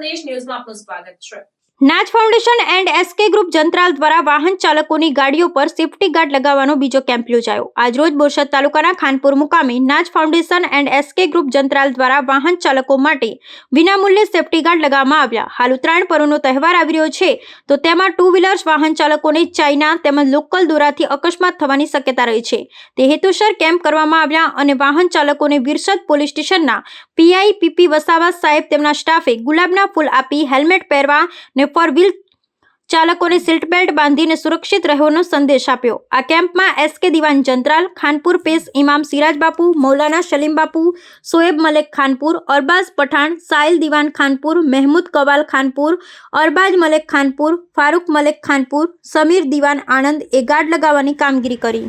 સંદેશ ન્યૂઝમાં આપનું સ્વાગત છે નાચ foundation and S K group Jantral દ્વારા વાહન ચાલકોની ગાડીઓ પર સેફટી ગાર્ડ લગાવવાનો બીજો કેમ્પ યોજાયો. આજરોજ બોરસદ તાલુકાના ખાનપુર મુકામે Naaj foundation and S K group Jantral દ્વારા વાહન ચાલકો માટે વિનામૂલ્યે સેફટી ગાર્ડ લગાવવામાં આવ્યા. હાલ ઉત્તરાયણ પર્વનો તહેવાર આવી રહ્યો છે, તો તેમાં ટુ વ્હીલર્સ વાહન ચાલકોને ચાઇના તેમજ લોકલ દોરાથી અકસ્માત થવાની શક્યતા રહી છે. તે હેતુસર કેમ્પ કરવામાં આવ્યા અને વાહન ચાલકોને વિરસદ પોલીસ સ્ટેશનના P I P P Vasava સાહેબ તેમના સ્ટાફે ગુલાબના ફૂલ આપી હેલ્મેટ પહેરવા ને ફોર વ્હીલ ચાલકોને સીટ બેલ્ટ બાંધીને સુરક્ષિત રહેવાનો સંદેશ આપ્યો. આ કેમ્પમાં એસકે દિવાન જંત્રાલ, ખાનપુર પેશ ઇમામ સિરાજ બાપુ, મૌલાના સલીમ બાપુ, સોએબ મલેક ખાનપુર, અરબાઝ પઠાણ સાહિલ દિવાન ખાનપુર, મહેમૂદ કવાલ ખાનપુર, અરબાઝ મલેક ખાનપુર, ફારૂક મલેક ખાનપુર, સમીર દિવાન આણંદ એ ગાર્ડ લગાવવાની કામગીરી કરી.